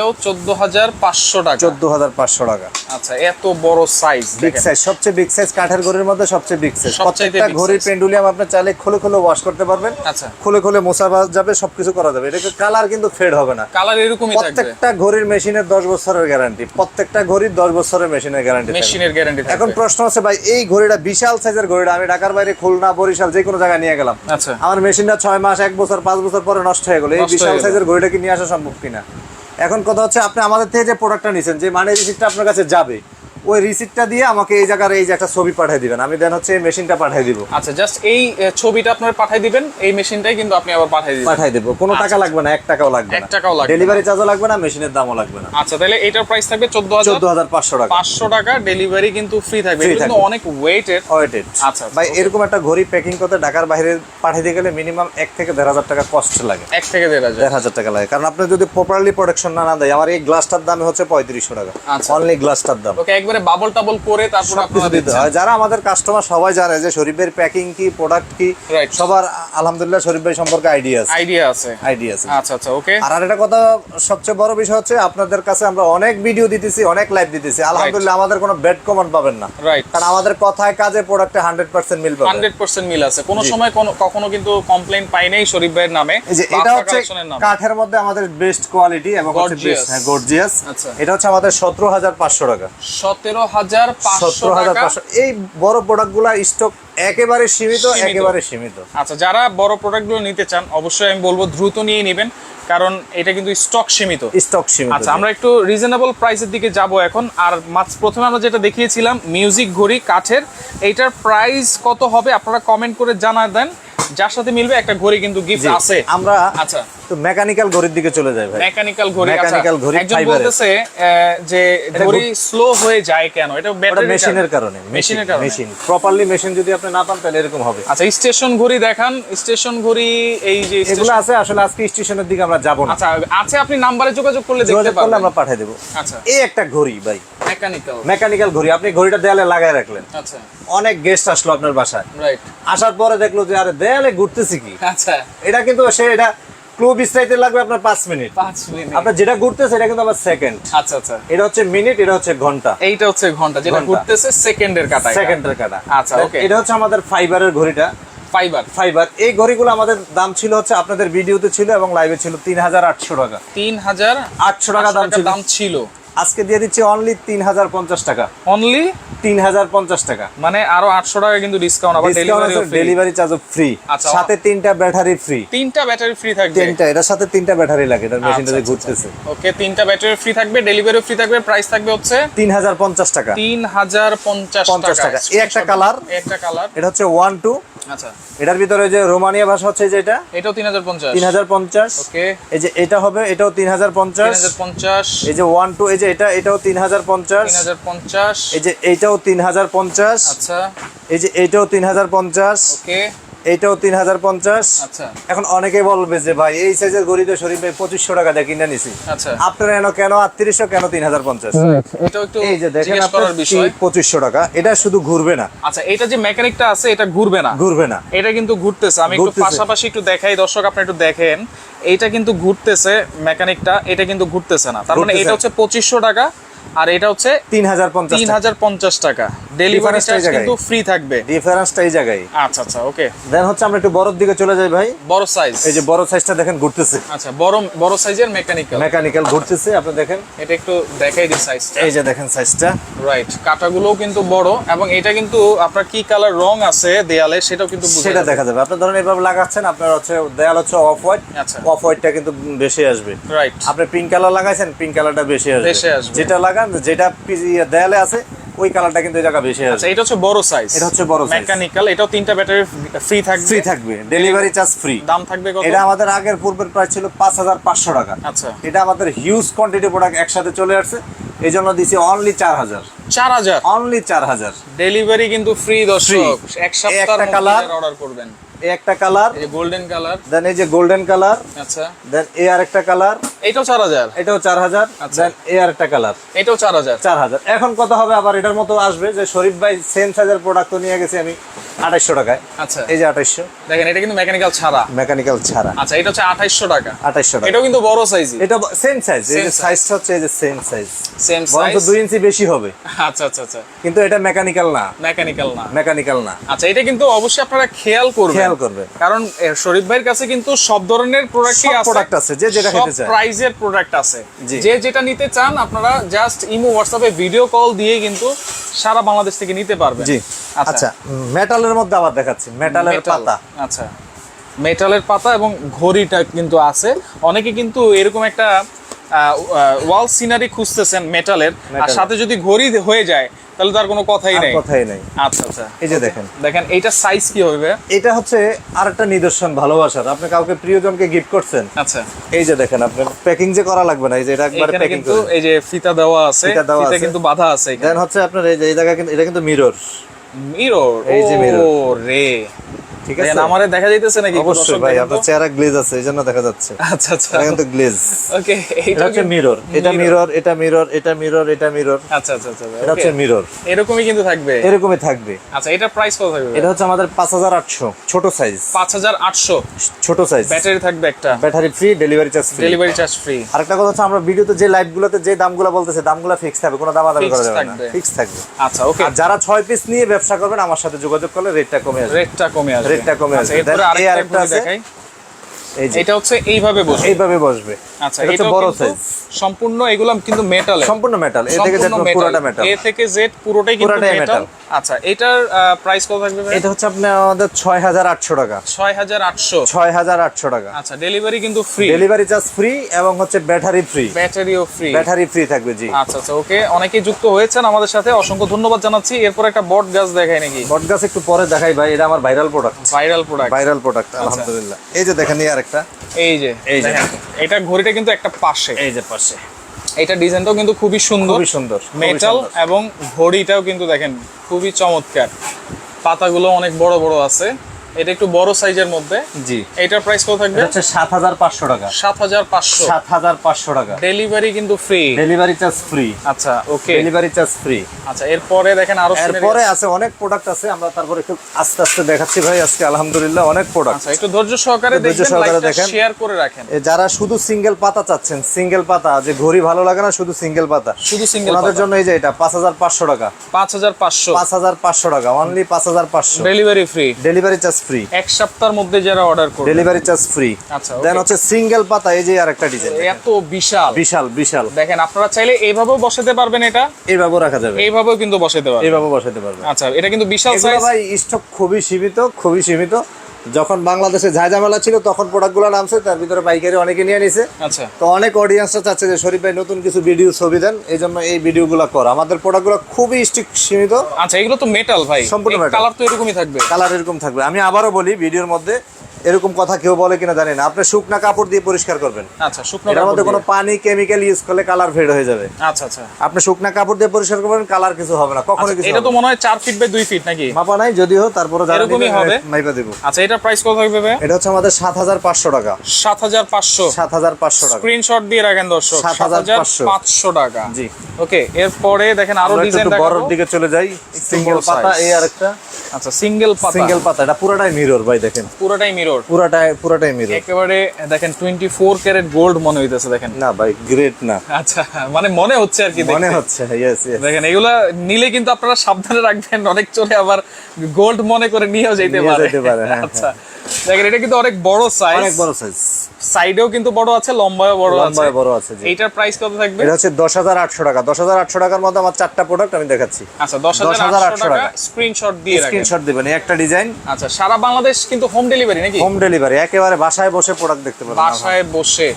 হাজার পাঁচশো টাকা। চোদ্দ হাজার পাঁচশো টাকা। আচ্ছা এত বড় সাইজ বিগ সাইজ সবচেয়ে বিগ সাইজ কাঠের ঘড়ির মধ্যে সবচেয়ে বিগ সাইজ প্রত্যেকটা ঘড়ির পেন্ডুলিয়াম আপনি চাইলে খুলে খুলে ওয়াশ করতে পারবেন। আচ্ছা। খুলে খুলে মোছা যাবে সবকিছু করা যাবে। এটাকে কালার কিন্তু ফেড হবে না। কালার এরকমই থাকবে। প্রত্যেকটা ঘড়ির মেশিনের দশ বছরের গ্যারান্টি প্রত্যেকটা ঘড়ির দশ বছরের মেশিনের গ্যারান্টি মেশিনের গ্যারান্টি এখন প্রশ্ন আছে ভাই এই ঘড়িটা বিশাল সাইজের ঘড়িটা আমি ঢাকার বাইরে খুলনা বরিশাল যে কোনো জায়গায় নিয়ে গেলাম। আচ্ছা। আমার মেশিনটা ছয় মাস এক বছর পাঁচ বছর পরে নষ্ট হয়ে গেলো। এই বিশাল সাইজের ঘড়িটা কি নিয়ে আসা সম্ভব কিনা? এখন কথা হচ্ছে আপনি আমাদের থেকে যে প্রোডাক্টটা নিয়েছেন যে মানে রিসিপ্টটা আপনার কাছে যাবে ওই রিসিপ্টটা দিয়ে আমাকে এই জায়গার এই যে একটা ছবি পাঠিয়ে দিবেন। আমি দেন হচ্ছে এই মেশিনটা পাঠিয়ে দিব। আচ্ছা জাস্ট এই ছবিটা আপনার পাঠিয়ে দিবেন এই মেশিনটাই কিন্তু আপনি আবার পাঠিয়ে দিবেন। পাঠিয়ে দেবো। কোনো টাকা লাগবে না এক টাকাও লাগবে না। টাকাও লাগবে ডেলিভারি চার্জও লাগবে না মেশিনের দামও লাগবে না। আচ্ছা তাহলে এটার প্রাইস থাকবে চোদ্দ হাজার। চোদ্দ হাজার পাঁচশো টাকা। পাঁচশো টাকা ডেলিভারি কিন্তু ফ্রি থাকবে। কিন্তু অনেক ওয়েটেড ওয়েটেড আচ্ছা, আচ্ছা, ভাই এরকম একটা ঘড়ি প্যাকিং করতে ঢাকার বাইরে পাঠিয়ে দিয়ে গেলে মিনিমাম এক থেকে দেড় হাজার টাকা কস্ট লাগে। এক থেকে দেড় হাজার। দেড় হাজার টাকা লাগে। কারণ আপনি যদি প্রপারলি প্রোডাকশন না না দেয় আমার এই গ্লাসটার দাম হচ্ছে পঁয়ত্রিশশো টাকা। আচ্ছা। অনলি গ্লাসটার দাম। ওকে একবারে বাবল টাবল করে তারপর আপনারা দিতে হয়। যারা আমাদের কাস্টমার সবাই জানে যে শরীফের প্যাকিং কি প্রোডাক্ট কি সবার আলহামদুলিল্লাহ শরীফ ভাই সম্পর্কে আইডিয়া আছে। আইডিয়া আছে। আইডিয়া আছে। আচ্ছা আচ্ছা ওকে আর আরেকটা কথা সবচেয়ে বড় বিষয় হচ্ছে আপনাদের কাছে আমরা অনেক ভিডিও দিতেছি অনেক লাইভ দিতেছি। আলহামদুলিল্লাহ আমাদের কোনো ব্যাড কমেন্ট পাবেন না। রাইট কারণ আমাদের কথায় কাজে প্রোডাক্টে হান্ড্রেড পার্সেন্ট মিল পাবেন হান্ড্রেড পার্সেন্ট মিল আছে। কোনো সময় কোনো কখনো কিন্তু কমপ্লেন পাই নাই শরীফ ভাইয়ের নামে। এটা হচ্ছে কাঠের মধ্যে আমাদের বেস্ট কোয়ালিটি এবং হচ্ছে বেস্ট হ্যাঁ গর্জিয়াস আচ্ছা। এটা হচ্ছে আমাদের সতেরো হাজার পাঁচশো টাকা। সতেরো হাজার সতেরো হাজার পাঁচশো। এই বড় প্রোডাক্টগুলা স্টক একেবারে সীমিত সীমিত। একেবারে সীমিত। আচ্ছা যারা বড় প্রোডাক্টগুলো নিতে চান অবশ্যই আমি বলব দ্রুত নিয়ে নেবেন কারণ এটা কিন্তু স্টক সীমিত। স্টক সীমিত আচ্ছা আমরা একটু রিজনেবল প্রাইসের দিকে যাব এখন আর মাছ প্রথমে আমরা যেটা দেখিয়েছিলাম মিউজিক ঘড়ি কাঠের এইটার প্রাইস কত হবে আপনারা কমেন্ট করে জানা দেন। যার সাথে মিলবে একটা ঘড়ি কিন্তু গিফট আছে। আমরা আচ্ছা। তো মেকানিক্যাল ঘড়ির দিকে চলে যাই ভাই। মেকানিক্যাল ঘড়ি আচ্ছা Mechanical ঘড়ি একজন বলতেছে যে ঘড়ি স্লো হয়ে যায় কেন? এটা ব্যাটারি মেশিনের কারণে। মেশিনের কারণে মেশিন প্রপারলি মেশিন যদি আপনি না পান তাহলে এরকম হবে। আচ্ছা স্টেশন ঘড়ি দেখান স্টেশন ঘড়ি এই যে এগুলো আছে আসলে আজকে স্টেশনের দিকে আমরা যাব না। আচ্ছা আছে আপনি নাম্বারে যোগাযোগ করলে দেখতে আমরা পাঠিয়ে দেবো। আচ্ছা। এই একটা ঘড়ি ভাই। মেকানিক্যাল মেকানিক্যাল ঘড়ি। আপনি ঘড়িটা দেয়ালে লাগায় রাখলেন। আচ্ছা। অনেক গেস্ট আসলো আপনার বাসায়। রাইট আসার পরে দেখল যে আরে দেয়ালে ঘুরতেছি কি? আচ্ছা। এটা কিন্তু সে এটা ক্লু বিস্তারিত লাগবে আপনার পাঁচ মিনিট। পাঁচ মিনিট। আপনার যেটা ঘুরতেছে এটা কিন্তু আবার সেকেন্ড আচ্ছা আচ্ছা। এটা হচ্ছে মিনিট এটা হচ্ছে ঘণ্টা। এইটা হচ্ছে ঘণ্টা যেটা ঘুরতেছে সেকেন্ডের কাটা সেকেন্ডের কাটা। আচ্ছা, ওকে এটা হচ্ছে আমাদের ফাইবারের ঘড়িটা। ফাইবার ফাইবার এই ঘড়িগুলো আমাদের দাম ছিল হচ্ছে আপনাদের ভিডিওতে ছিল এবং লাইভে ছিল তিন হাজার আটশো টাকা। তিন হাজার আটশো টাকা দাম ছিল। দাম ছিল। আজকে দিয়ে দিচ্ছি অনলি তিন হাজার পঞ্চাশ টাকা। অনলি তিন হাজার পঞ্চাশ টাকা। মানে আরও আটশো টাকা কিন্তু ডিসকাউন্ট আবার ডেলিভারি চার্জ ফ্রি আচ্ছা। সাথে তিনটা ব্যাটারি ফ্রি তিনটা ব্যাটারি ফ্রি থাকবে? তিনটা এটার সাথে তিনটা ব্যাটারি লাগে এটার মেশিনটা আচ্ছা, ঘুরতেছে। ওকে তিনটা ব্যাটারি ফ্রি থাকবে ডেলিভারি ফ্রি থাকবে প্রাইস থাকবে হচ্ছে তিন হাজার পঞ্চাশ টাকা। তিন হাজার পঞ্চাশ 50 টাকা। এই একটা। এই একটা কালার এটা হচ্ছে ওয়ান টু আচ্ছা। এটার ভিতরে যে রোমানিয়া ভাষা হচ্ছে যে এটা? এটাও তিন হাজার পঞ্চাশ তিন হাজার পঞ্চাশ ওকে এই যে এটা হবে এটাও তিন হাজার পঞ্চাশ পঞ্চাশ এই যে ওয়ান টু এই যে এটা এটাও তিন হাজার পঞ্চাশ। এই যে এইটাও তিন হাজার পঞ্চাশ। আচ্ছা। এই যে এইটাও তিন হাজার পঞ্চাশ। ওকে। এইটাও তিন হাজার পঞ্চাশ। আচ্ছা। এখন অনেকে বলবে যে ভাই এই সাইজের গড়ি তো শরীফ ভাই পঁচিশশো টাকা দিয়ে কিনে নিছি। আচ্ছা। আপনারা এনো কেন আটত্রিশশো কেন তিন হাজার পঞ্চাশ এই যে দেখেন আপনার করার বিষয়। পঁচিশশো টাকা। এটা শুধু ঘুরবে না। আচ্ছা এটা যে মেকানিকটা আছে এটা ঘুরবে না? ঘুরবে না। এটা কিন্তু ঘুরতেছে। আমি একটু পাশাপাশি একটু দেখাই দর্শক আপনি একটু দেখেন। এইটা কিন্তু ঘুরতেছে মেকানিকটা এটা কিন্তু ঘুরতেছে না। তার মানে এটা হচ্ছে পঁচিশশো টাকা। আর এটা হচ্ছে তিন হাজার পঞ্চাশ তিন হাজার পঞ্চাশ টাকা। ডেলিভারি চার্জ কিন্তু ফ্রি থাকবে। ডিফারেন্সটা এই জায়গায়। আচ্ছা আচ্ছা ওকে দেন হচ্ছে আমরা একটু বড়র দিকে চলে যাই ভাই। বড় সাইজ এই যে বড় সাইজটা দেখেন ঘুরতেছে। আচ্ছা বড় বড় সাইজের মেকানিক্যাল মেকানিক্যাল ঘুরতেছে আপনি দেখেন। এটা একটু দেখাই দিই সাইজ এই যে দেখেন সাইজটা রাইট কাটাগুলোও কিন্তু বড় এবং এটা কিন্তু আপনার কি কালার রং আছে দেয়ালে সেটাও কিন্তু সেটা দেখা যাবে। আপনি ধরেন এভাবে লাগাচ্ছেন আপনার হচ্ছে দেয়াল হচ্ছে অফ হোয়াইট আচ্ছা। অফ হোয়াইটটা কিন্তু বেশি আসবে। রাইট আপনি পিঙ্ক কালার লাগাইছেন পিঙ্ক কালারটা বেশি আসবে। বেশি আসবে। যেটা লাগান যেটা দেয়ালে আছে ওই কালারটা কিন্তু এই জায়গা বেশি আচ্ছা আসবে এটা হচ্ছে বড় সাইজ এটা হচ্ছে বড় size। মেকানিক্যাল এটাও তিনটা ব্যাটারি ফ্রি থাকবে। ফ্রি থাকবে। ডেলিভারি চার্জ ফ্রি দাম থাকবে কত? এটা আমাদের আগের পূর্বের প্রাইস ছিল পাঁচ হাজার পাঁচশো টাকা। আচ্ছা। এটা আমাদের হিউজ কোয়ান্টিটি প্রোডাক্ট একসাথে চলে আসছে। এই জন্য দিছি অনলি চার হাজার। চার হাজার? অনলি চার হাজার। ডেলিভারি কিন্তু ফ্রি দর্শক। এক সপ্তাহের মধ্যে অর্ডার করবেন। এই একটা কালার এই গোল্ডেন কালার দেন এই যে গোল্ডেন কালার আচ্ছা। দেন এই আরেকটা কালার এটাও চার হাজার। এটাও চার হাজার আচ্ছা। দেন এই আরেকটা কালার এটাও চার হাজার। চার হাজার। এখন কত হবে আবার এটার মতো আসবে যে শরীফ ভাই সেম সাইজের প্রোডাক্ট নিয়ে গেছি আমি আঠাইশশো টাকায়। আচ্ছা। এই যে আঠাইশশো দেখেন এটা কিন্তু মেকানিক্যাল ছাড়া। মেকানিক্যাল ছাড়া। আচ্ছা এটা হচ্ছে আঠাইশশো টাকা। আঠাইশশো টাকা। এটাও কিন্তু বড় সাইজই এটা সেম সাইজ এই যে সাইজটা হচ্ছে এই যে সেম সাইজ সেম সাইজ দুই ইঞ্চি বেশি হবে। আচ্ছা আচ্ছা আচ্ছা। কিন্তু এটা মেকানিক্যাল না। মেকানিক্যাল না। মেকানিক্যাল না। আচ্ছা এটা কিন্তু অবশ্যই আপনারা খেয়াল করবেন। খেয়াল করবেন কারণ শরীফ ভাইয়ের কাছে কিন্তু সব ধরনের প্রোডাক্টই আছে। product আছে, যে যেটা খেতে চায়। প্রাইজের প্রোডাক্ট আছে। যে যেটা নিতে চান আপনারা জাস্ট ইমো হোয়াটসঅ্যাপে ভিডিও কল দিয়ে কিন্তু সারা বাংলাদেশ থেকে নিতে পারবেন। জি। আচ্ছা। মেটালের মধ্যে আবার দেখাচ্ছি মেটালের পাতা। আচ্ছা। মেটালের পাতা এবং ঘড়িটা কিন্তু আছে। অনেকে কিন্তু এরকম একটা ওয়াল সিনারি খুঁজতেছেন মেটালের আর সাথে যদি ঘড়ি হয়ে যায় তাহলে তার কোনো কথাই নাই। কথাই নাই। আচ্ছা আচ্ছা। এই যে দেখেন। দেখেন এইটা সাইজ কি হবে? এটা হচ্ছে আরেকটা নিদর্শন ভালোবাসার। আপনি কাউকে প্রিয়জনকে গিফট করছেন আচ্ছা। এই যে দেখেন আপনার প্যাকিং যে করা লাগবে না এই যে এটা একবার প্যাকিং কিন্তু করে। এই যে ফিতা দেওয়া আছে ফিতা দেওয়া আছে। কিন্তু বাধা আছে দেন হচ্ছে আপনার এই যে এই জায়গা কিন্তু এটা কিন্তু মিরর মিরর এই যে মিরর রে। ঠিক আছে? আমারে দেখা যাইতেছে নাকি অবশ্যই ভাই আপনার চেহারা গ্লেজ আছে এই জন্য দেখা যাচ্ছে। আচ্ছা আচ্ছা। এটা কিন্তু গ্লেজ ওকে এটা হচ্ছে মিরর এটা মিরর এটা মিরর এটা মিরর এটা মিরর আচ্ছা আচ্ছা আচ্ছা এটা হচ্ছে মিরর এরকমই কিন্তু থাকবে? এরকমই থাকবে। আচ্ছা এটা প্রাইস কত থাকবে? এটা হচ্ছে আমাদের পাঁচ হাজার আটশো ছোট সাইজ পাঁচ হাজার আটশো। ছোট সাইজ ব্যাটারি থাকবে একটা। Battery free delivery charge free delivery charge free আরেকটা কথা হচ্ছে আমরা ভিডিওতে যে লাইট গুলোতে যে দামগুলো বলতেছে দামগুলো ফিক্স থাকবে কোনো দামাদামি Fixed করা যাবে না। থাকবে। ফিক্স থাকবে। আচ্ছা ওকে আর যারা ছয় পিস নিয়ে ব্যবসা করবেন আমার সাথে যোগাযোগ করলে রেটটা কমে আসবে। রেটটা কমে আসবে। রেটটা কমে আছে আসবে। Then আরেকটা দেখাই আছে। দেখাই এটা হচ্ছে এইভাবে বসে এইভাবে বসবে। আচ্ছা এটা হচ্ছে বড় সাইজ সম্পূর্ণ এগুলো কিন্তু মেটাল সম্পূর্ণ মেটাল এ থেকে জেড পুরোটা মেটাল এ থেকে জেড পুরোটাই কিন্তু মেটাল আচ্ছা এটার প্রাইস কত থাকবে ভাই? এটা হচ্ছে আপনার আমাদের ছয় হাজার আটশো টাকা। ছয় হাজার আটশো। ছয় হাজার আটশো টাকা। আচ্ছা ডেলিভারি কিন্তু ফ্রি ডেলিভারি চার্জ ফ্রি এবং হচ্ছে ব্যাটারি ফ্রি ব্যাটারিও ফ্রি ব্যাটারি ফ্রি থাকবে জি। আচ্ছা আচ্ছা ওকে অনেকেই যুক্ত হয়েছেন আমাদের সাথে। অসংখ্য ধন্যবাদ জানাচ্ছি। এরপর একটা বট গাছ দেখায় নাকি? বট গাছ একটু পরে দেখাই ভাই। এটা আমার viral product viral product viral product আলহামদুলিল্লাহ। এই যে দেখেন আরেকটা। এই যে এই যে। এটা ঘড়িটা কিন্তু একটা পাশে। এই যে পাশে। এটা ডিজাইনটাও কিন্তু খুবই সুন্দর। খুবই সুন্দর মেটাল এবং ঘড়িটাও কিন্তু দেখেন খুবই চমৎকার। পাতাগুলো অনেক বড় বড় আছে। এটা একটু বড় সাইজের মধ্যে। জি। এটার প্রাইস কত থাকবে? হচ্ছে সাত হাজার পাঁচশো টাকা। সাত হাজার পাঁচশো। সাত হাজার পাঁচশো টাকা। ডেলিভারি কিন্তু ফ্রি ডেলিভারি চার্জ ফ্রি আচ্ছা ওকে ডেলিভারি চার্জ ফ্রি আচ্ছা এরপরে দেখেন আরও এরপরে আছে। অনেক প্রোডাক্ট আছে আমরা তারপরে একটু আস্তে আস্তে দেখাচ্ছি ভাই আজকে আলহামদুলিল্লাহ অনেক প্রোডাক্ট আচ্ছা একটু ধৈর্য সহকারে ধৈর্য দেখবেন লাইকটা দেখেন। শেয়ার করে রাখেন। যারা শুধু সিঙ্গেল পাতা চাচ্ছেন সিঙ্গেল পাতা যে ঘড়ি ভালো লাগে না শুধু সিঙ্গেল পাতা। শুধু সিঙ্গেল ওনাদের জন্য এই যে এটা পাঁচ হাজার পাঁচশো টাকা। পাঁচ হাজার পাঁচশো। পাঁচ হাজার পাঁচশো টাকা অনলি পাঁচ হাজার পাঁচশো। Delivery free delivery charge free এক সপ্তাহের মধ্যে যারা অর্ডার করবে। ডেলিভারি চার্জ ফ্রি আচ্ছা, দেন হচ্ছে সিঙ্গেল পাতা এই যে আরেকটা ডিজাইন এত বিশাল। বিশাল বিশাল। দেখেন আপনারা চাইলে এইভাবেও বসাতে পারবেন এটা। এইভাবেও রাখা যাবে। এইভাবেও কিন্তু বসাতে পারবেন। এইভাবেও বসাতে পারবেন। আচ্ছা এটা কিন্তু বিশাল সাইজ ভাই স্টক খুবই সীমিত খুবই সীমিত। যখন বাংলাদেশে ঝামেলা ছিল তখন প্রোডাক্টগুলো নামছে তার ভিতরে পাইকারি অনেকে নিয়ে নিছে। আচ্ছা। তো অনেক অডিয়েন্সরা চাচ্ছে যে শরীফ ভাই নতুন কিছু ভিডিও ছবি দেন এই জন্য এই ভিডিওগুলো কর। আমাদের প্রোডাক্টগুলো খুবই স্টিক সীমিত। আচ্ছা এগুলো তো মেটাল ভাই। সম্পূর্ণ। কালার তো এরকমই থাকবে। কালার এরকম থাকবে। আমি আবারও বলি ভিডিওর মধ্যে এরকম কথা কেউ বলে কিনা জানি না। আপনি শুকনা কাপড় দিয়ে পরিষ্কার করবেন। আচ্ছা শুকনো এটার মধ্যে কোনো পানি কেমিক্যাল ইউজ করলে কালার ফেড হয়ে যাবে। আচ্ছা আচ্ছা। আপনি শুকনা কাপড় দিয়ে পরিষ্কার করবেন কালার কিছু হবে না। কখনো আচ্ছা, কিছু এটা তো মনে হয় চার ফিট বাই দুই ফিট নাকি? মাপা নাই যদিও তারপরে যারা এরকমই হবে। মাইপা দেবো। আচ্ছা এটার প্রাইস কত থাকবে ভাই? এটা হচ্ছে আমাদের সাত হাজার পাঁচশো টাকা। সাত হাজার পাঁচশো? সাত হাজার পাঁচশো টাকা। স্ক্রিনশট দিয়ে রাখেন দর্শক 7,500 টাকা। জি। ওকে এরপরে দেখেন আরও ডিজাইন একটু বড়র দিকে চলে যাই। সিঙ্গেল পাতা। এই আরেকটা। আচ্ছা সিঙ্গেল পাতা। সিঙ্গেল পাতা এটা পুরোটাই মিরর ভাই দেখেন। পুরোটাই মিরর পুরোটাই পুরোটাই মিরর একেবারে দেখেন টোয়েন্টি ফোর ক্যারেট গোল্ড মনে হইতেছে দেখেন। না ভাই গ্রেট না। আচ্ছা মানে মনে হচ্ছে আর কি মনে হচ্ছে ইয়েস ইয়েস দেখেন এগুলা নিলে কিন্তু আপনারা সাবধানে রাখবেন অনেক চলে আবার গোল্ড মনে করে নিয়েও যেতে পারে। হ্যাঁ, আচ্ছা দেখেন এটা কিন্তু অনেক বড় সাইজ অনেক বড় সাইজ সাইডেও কিন্তু বড় আছে লম্বায়ও বড় আছে। লম্বায় বড় আছে জি। এইটার প্রাইস কত থাকবে? এটা হচ্ছে দশ হাজার আটশো টাকা। দশ হাজার আটশো টাকার মধ্যে আমার চারটা প্রোডাক্ট আমি দেখাচ্ছি। আচ্ছা দশ হাজার আটশো 10,800 টাকা। স্ক্রিনশট দিয়ে রাখেন। স্ক্রিনশট দিবেন একটা ডিজাইন আচ্ছা সারা বাংলাদেশ কিন্তু হোম ডেলিভারি নাকি? হোম ডেলিভারি একেবারে বাসায় বসে প্রোডাক্ট দেখতে পাবেন বাসায় বসে।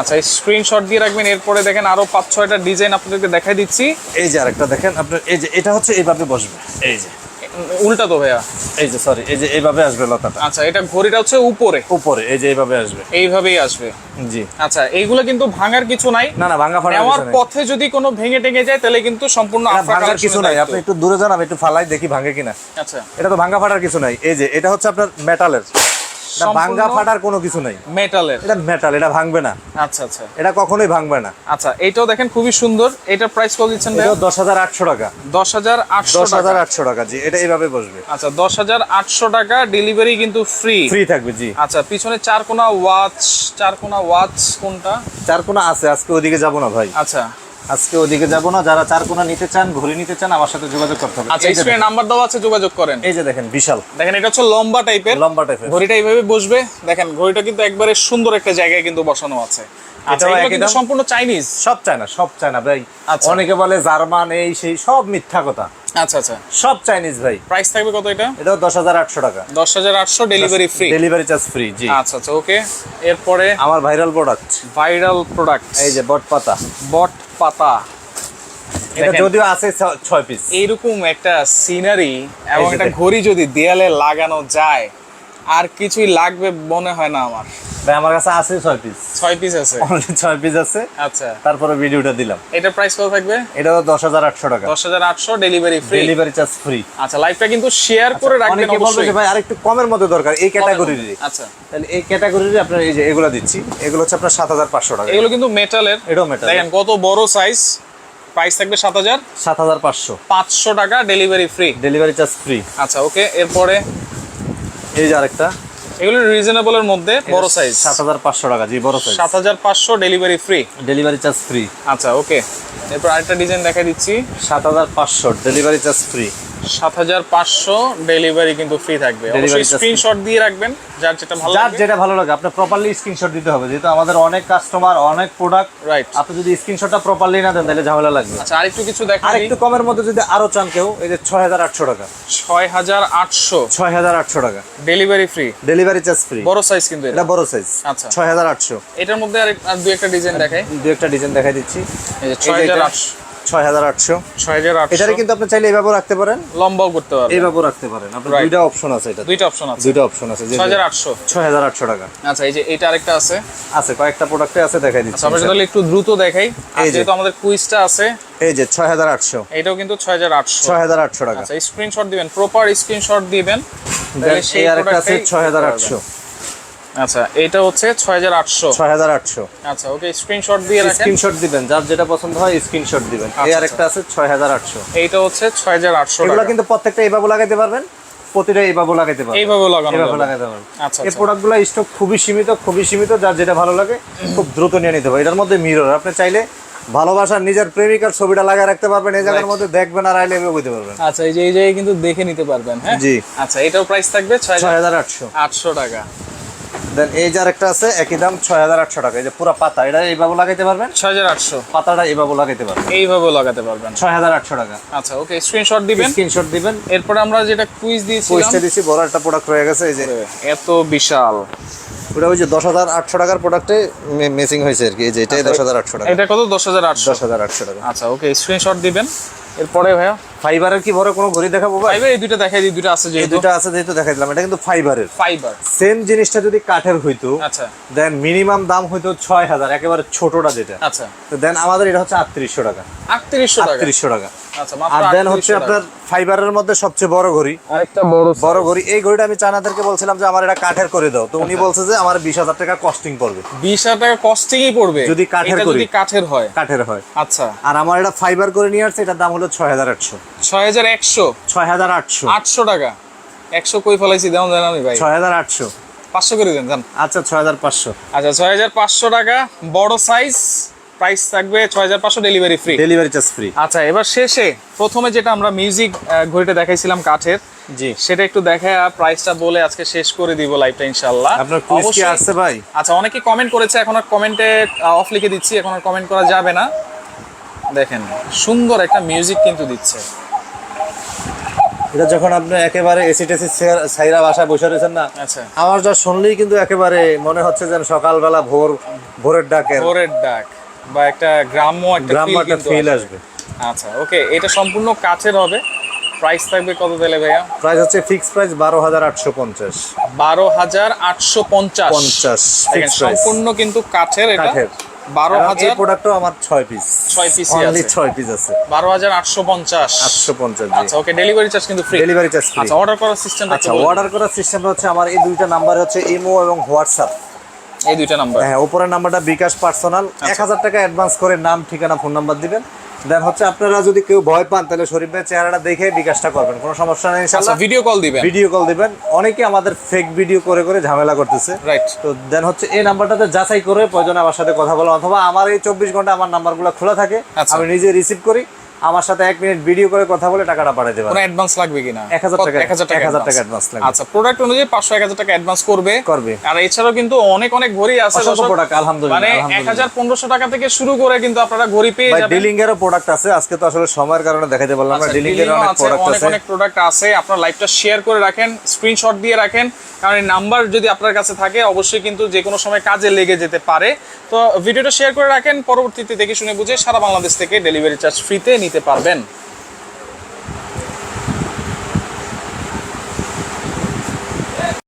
আচ্ছা স্ক্রিনশট দিয়ে রাখবেন এরপরে দেখেন আরও পাঁচ ছয়টা ডিজাইন আপনাদেরকে দেখাই দিচ্ছি। এই যে আরেকটা দেখেন আপনার এই যে এটা হচ্ছে এইভাবে বসবে। এই যে উল্টা তো ভাইয়া। এই যে সরি এই যে এইভাবে আসবে লতাটা। আচ্ছা এটা ঘড়িটা হচ্ছে উপরে। উপরে এই যে এইভাবে আসবে। এইভাবেই আসবে। জি। আচ্ছা এইগুলো কিন্তু ভাঙার কিছু নাই। না না ভাঙা ফাটা নেওয়ার পথে যদি কোনো ভেঙে টেঙে যায় তাহলে কিন্তু সম্পূর্ণ আফরা ভাঙার কিছু নাই। আপনি একটু দূরে যান আমি একটু ফালাই দেখি ভাঙে কিনা। আচ্ছা। এটা তো ভাঙা ফাটার কিছু নাই। এই যে এটা হচ্ছে আপনার মেটালের এটা সম্পূর্ণ- ভাঙা ফাটার কোনো কিছু নাই। মেটালের। এটা মেটাল এটা ভাঙবে না। আচ্ছা আচ্ছা। এটা কখনোই ভাঙবে না। আচ্ছা এইটাও দেখেন খুবই সুন্দর। এটার প্রাইস কত দিচ্ছেন হাজার আটশো টাকা। দশ হাজার আটশো দশ হাজার আটশো টাকা জি। এটা এইভাবে বসবে। আচ্ছা দশ হাজার আটশো টাকা ডেলিভারি কিন্তু ফ্রি ফ্রি থাকবে জি। আচ্ছা পিছনে চার কোনা ওয়াচ চার কোনা ওয়াচ কোনটা? চার কোনা আছে আজকে ওদিকে যাব না ভাই। আচ্ছা। আজকে ওদিকে যাব না যারা চার কোনা নিতে চান ঘুরে নিতে চান আমার সাথে যোগাযোগ করতে হবে। আচ্ছা এই যে স্ক্রিনে নাম্বার দেওয়া আছে যোগাযোগ করেন। দেখেন, এই যে দেখেন বিশাল। দেখেন এটা হচ্ছে লম্বা টাইপের লম্বা টাইপের ঘড়িটা এইভাবে বসবে। দেখেন ঘড়িটা কিন্তু একবারে সুন্দর একটা জায়গায় কিন্তু বসানো আছে। আচ্ছা কিন্তু সম্পূর্ণ চাইনিজ সব চায়না সব চায়না ভাই। আচ্ছা। অনেকে বলে জার্মান এই সেই সব মিথ্যা কথা। আচ্ছা আচ্ছা। সব চাইনিজ ভাই। প্রাইস থাকবে কত এটা? এটাও দশ হাজার আটশো টাকা। দশ হাজার আটশো delivery free delivery charge free জি। আচ্ছা আচ্ছা ওকে এরপরে আমার ভাইরাল প্রোডাক্ট ভাইরাল প্রোডাক্ট এই যে বট পাতা। বট পাতা। এটা যদিও আছে ছয় পিস এইরকম একটা সিনারি এবং একটা ঘড়ি যদি দেয়ালে লাগানো যায় আর কিছুই লাগবে মনে হয় না আমার। ভাই আমার কাছে আছে ছয় পিস ছয় পিস আছে? অনলি ছয় পিস আছে। আচ্ছা। তারপরে ভিডিওটা দিলাম। এটার প্রাইস কত থাকবে? হাজার আটশো টাকা। দশ হাজার আটশো delivery free delivery charge free আচ্ছা লাইভটা কিন্তু শেয়ার করে রাখবেন অনেকে বলবে ভাই আরেকটু কমের মধ্যে দরকার। এই ক্যাটাগরির আচ্ছা। তাহলে এই ক্যাটাগরির আপনার এই যে এগুলো দিচ্ছি। এগুলো হচ্ছে আপনার সাত হাজার পাঁচশো টাকা। এগুলো কিন্তু মেটালের এটাও metal। দেখেন কত বড় সাইজ প্রাইস থাকবে সাত হাজার। সাত হাজার পাঁচশো। পাঁচশো টাকা delivery free delivery charge free আচ্ছা ওকে এরপরে? এই যে আরেকটা। এগুলো রিজনেবলের মধ্যে বড় সাইজ সাত হাজার পাঁচশো টাকা জি বড় সাইজ সাত হাজার পাঁচশো delivery free delivery charge free আচ্ছা ওকে এরপর আরেকটা ডিজাইন দেখা দিচ্ছি। সাত হাজার পাঁচশো ডেলিভারি চার্জ ফ্রি সাত হাজার পাঁচশো ডেলিভারি কিন্তু ফ্রি থাকবে। স্ক্রিনশট দিয়ে রাখবেন যার যেটা ভালো যার যেটা ভালো লাগে আপনার প্রপারলি স্ক্রিনশট দিতে হবে যেহেতু আমাদের অনেক কাস্টমার অনেক প্রোডাক্ট রাইট আপনি যদি স্ক্রিনশটটা প্রপারলি না দেন তাহলে ঝামেলা লাগবে। আচ্ছা আরেকটু কিছু দেখা আর একটু কমের মধ্যে যদি আরও চান কেউ এই যে ছয় হাজার আটশো টাকা। ছয় হাজার আটশো। ছয় হাজার আটশো টাকা। Delivery free delivery charge free বড় সাইজ কিন্তু এটা। বড় সাইজ আচ্ছা। ছয় হাজার আটশো। এটার মধ্যে আর আর দুই একটা ডিজাইন দেখাই। দু একটা ডিজাইন দেখাই দিচ্ছি। এই যে ছয় হাজার আটশো। ছয় হাজার আটশো। ছয় হাজার এটারে কিন্তু আপনি চাইলে এইভাবে রাখতে পারেন। লম্বাও করতে পারবে এইভাবে রাখতে পারেন। আপনার দুইটা অপশন আছে এটা দুইটা অপশন আছে। দুইটা অপশন আছে। ছয় হাজার আটশো। ছয় হাজার আটশো টাকা। আচ্ছা এই যে এটা আরেকটা আছে। আছে কয়েকটা প্রোডাক্টে আছে দেখাই দিচ্ছি আচ্ছা আমরা তাহলে একটু দ্রুত দেখাই। যেহেতু আমাদের কুইজটা আছে এই যে ছয় হাজার আটশো। এটাও কিন্তু ছয় হাজার আটশো। ছয় হাজার আটশো টাকা। আচ্ছা স্ক্রিনশট দিবেন। প্রপার স্ক্রিনশট দিবেন। তাহলে এই আরেকটা আছে ছয় হাজার আটশো। আচ্ছা এটা হচ্ছে ছয় হাজার আটশো। ছয় হাজার আটশো। আচ্ছা ওকে স্ক্রিনশট দিয়ে রাখেন। স্ক্রিনশট দিবেন যার যেটা পছন্দ হয় স্ক্রিনশট দিবেন। এই আচ্ছা, আরেকটা আছে ছয় হাজার আটশো। এইটা হচ্ছে ছয় হাজার আটশো এগুলো কিন্তু প্রত্যেকটা লাগাইতে পারবেন প্রতিটা লাগাইতে পারবেন। এইভাবে লাগানো লাগাইতে পারবেন। আচ্ছা এই আচ্ছা প্রোডাক্টগুলো স্টক খুবই সীমিত খুবই সীমিত যার যেটা ভালো লাগে খুব দ্রুত নিয়ে নিতে হবে এটার মধ্যে মিরর আপনি চাইলে ভালোবাসার নিজের প্রেমিকার ছবিটা লাগায় রাখতে পারবেন এই জায়গার মধ্যে দেখবেন আর আইলে বুঝতে পারবেন। আচ্ছা এই যে এই জায়গায় কিন্তু দেখে নিতে পারবেন হ্যাঁ? জি। আচ্ছা এটাও প্রাইস থাকবে ছয় ছয় হাজার হাজার আটশো। আটশো টাকা। দেন এই যে আরেকটা আছে একই দাম ছয় হাজার আটশো টাকা। এই যে পুরো পাতা এটা এইভাবে লাগাইতে পারবেন? ছয় হাজার আটশো। পাতাটা এইভাবে লাগাইতে পারবেন। এইভাবে লাগাতে পারবেন। ছয় হাজার আটশো টাকা। আচ্ছা ওকে স্ক্রিনশট দিবেন? স্ক্রিনশট দিবেন। এরপরে আমরা যেটা কুইজ দিয়েছিলাম পয়সা দিচ্ছি বড় একটা প্রোডাক্ট রয়ে গেছে এই যে এত বিশাল। ওটা ওই যে দশ হাজার আটশো টাকার প্রোডাক্টে মেসিং হয়েছে আর কি এই যে এটাই দশ হাজার আটশো টাকা। এটা কত? দশ হাজার আটশো। দশ হাজার আটশো টাকা। আচ্ছা ওকে স্ক্রিনশট দিবেন। এরপরে ভাইয়া? ফাইবারের কি ভরে কোনো ঘড়ি দেখাবো ভাই? এই দুইটা দেখাই দিই দুইটা আছে এই দুইটা দুটো আছে যেহেতু দেখাই দিলাম এটা কিন্তু ফাইবারের। ফাইবার। সেম জিনিসটা যদি কাঠের হইতো আচ্ছা। দেন মিনিমাম দাম হইতো ছয় হাজার একেবারে ছোটটা যেটা। আচ্ছা। তো দেন আমাদের এটা হচ্ছে আটত্রিশশো টাকা। আটত্রিশশো টাকা। আটত্রিশশো টাকা। আর দেন হচ্ছে আপনার ফাইবারের মধ্যে সবচেয়ে বড় ঘড়ি। আরেকটা বড় বড় ঘড়ি। এই ঘড়িটা আমি চায়নাদেরকে বলছিলাম যে আমার এটা কাঠের করে দাও। তো উনি বলছে যে আমার বিশ হাজার টাকা কস্টিং পড়বে। বিশ হাজার টাকা কস্টিংই পড়বে? যদি কাঠের করি। কাঠের হয়? কাঠের হয়। আচ্ছা। আর আমার এটা ফাইবার করে নিয়ে আসছে এটার দাম হলো ছয় হাজার আটশো। ছয় হাজার একশো? ছয় হাজার আটশো। আটশো টাকা। একশো কই ফেলাইছি? দেন দেন আমি ভাই। ছয় হাজার আটশো। পাঁচশো করে দেন জান আচ্ছা ছয় হাজার পাঁচশো। আচ্ছা ছয় হাজার পাঁচশো টাকা বড় সাইজ প্রাইস থাকবে ছয় হাজার পাঁচশো delivery free delivery charge free আচ্ছা এবার শেষে প্রথমে যেটা আমরা মিউজিক ঘড়িটা দেখাইছিলাম কাঠের জি। সেটা একটু দেখা প্রাইসটা বলে আজকে শেষ করে দিব লাইভটা ইনশাল্লাহ আপনার কুইজ কি অবশ্যই- আসছে ভাই? আচ্ছা অনেকে কমেন্ট করেছে এখন আর কমেন্টে অফ লিখে দিচ্ছি এখন আর কমেন্ট করা যাবে না। দেখেন সুন্দর একটা মিউজিক কিন্তু দিচ্ছে। এটা যখন আপনি একেবারে এসি টেসি সাইরা বাসায় বসে রয়েছেন না আচ্ছা। আমার যা শুনলেই কিন্তু একেবারে মনে হচ্ছে যেন সকালবেলা ভোর ভোরের ডাকের। ভোরের ডাক। বা একটা গ্রাম্য একটা একটা ফিল আসবে। আচ্ছা ওকে এটা সম্পূর্ণ কাচের হবে। প্রাইস থাকবে কত দিলে ভাইয়া? প্রাইস হচ্ছে ফিক্স প্রাইস বারো হাজার আটশো পঞ্চাশ। বারো হাজার আটশো পঞ্চাশ। পঞ্চাশ সম্পূর্ণ কিন্তু কাঠের এটা। বারো হাজার প্রোডাক্টও আমার ছয় পিস ছয় পিসই অনলি। ছয় পিস আছে। বারো হাজার আটশো পঞ্চাশ। আটশো পঞ্চাশ আচ্ছা ওকে ডেলিভারি চার্জ কিন্তু ফ্রি ডেলিভারি চার্জ ফ্রি আচ্ছা অর্ডার করার সিস্টেম আচ্ছা অর্ডার করার সিস্টেমটা হচ্ছে আমার এই দুইটা নাম্বার হচ্ছে ইমো এবং হোয়াটসঅ্যাপ এই দুইটা নাম্বার হ্যাঁ উপরের নাম্বারটা বিকাশ পার্সোনাল। আচ্ছা। এক হাজার টাকা অ্যাডভান্স করে নাম ঠিকানা ফোন নাম্বার দিবেন। দেন হচ্ছে আপনারা যদি কেউ ভয় পান তাহলে শরীফ ভাই চেহারাটা দেখে বিকাশটা করবেন। কোনো সমস্যা নেই আচ্ছা ইনশাআল্লাহ ভিডিও কল দিবেন। ভিডিও কল দিবেন। অনেকে আমাদের ফেক ভিডিও করে করে ঝামেলা করতেছে। রাইট তো দেন হচ্ছে এই নাম্বারটাতে যাচাই করে প্রয়োজনে আমার সাথে কথা বলো। অথবা আমার এই চব্বিশ ঘণ্টা আমার নাম্বারগুলো খোলা থাকে। আচ্ছা। আমি নিজে রিসিভ করি। আমার সাথে এক মিনিট ভিডিও করে কথা বলে টাকাটা পাঠাতে কোনো অ্যাডভান্স লাগবে কিনা? এক হাজার টাকা এক হাজার টাকা টাকা অ্যাডভান্স লাগবে। আচ্ছা প্রোডাক্ট অনুযায়ী পাঁচশো এক হাজার টাকা অ্যাডভান্স করবে। করবে। আর এছাড়াও কিন্তু অনেক অনেক ঘড়ি আছে। প্রোডাক্ট আলহামদুলিল্লাহ মানে এক। হাজার পনেরোশো টাকা থেকে শুরু করে কিন্তু আপনারা ঘড়ি পেয়ে যাবেন। ডিলিং এরও প্রোডাক্ট আছে। আজকে তো আসলে সময়ের কারণে দেখাতে পারলাম না। আচ্ছা, ডিলিং এর অনেক প্রোডাক্ট আছে। অনেক প্রোডাক্ট আছে। আপনার লাইভটা শেয়ার করে রাখেন স্ক্রিনশট দিয়ে রাখেন। কারণ এই নাম্বার যদি আপনার কাছে থাকে অবশ্যই কিন্তু যে কোনো সময় কাজে লেগে যেতে পারে। তো ভিডিওটা শেয়ার করে রাখেন পরবর্তীতে দেখে শুনে বুঝে সারা বাংলাদেশ থেকে ডেলিভারি চার্জ ফ্রিতে নিতে পারবেন।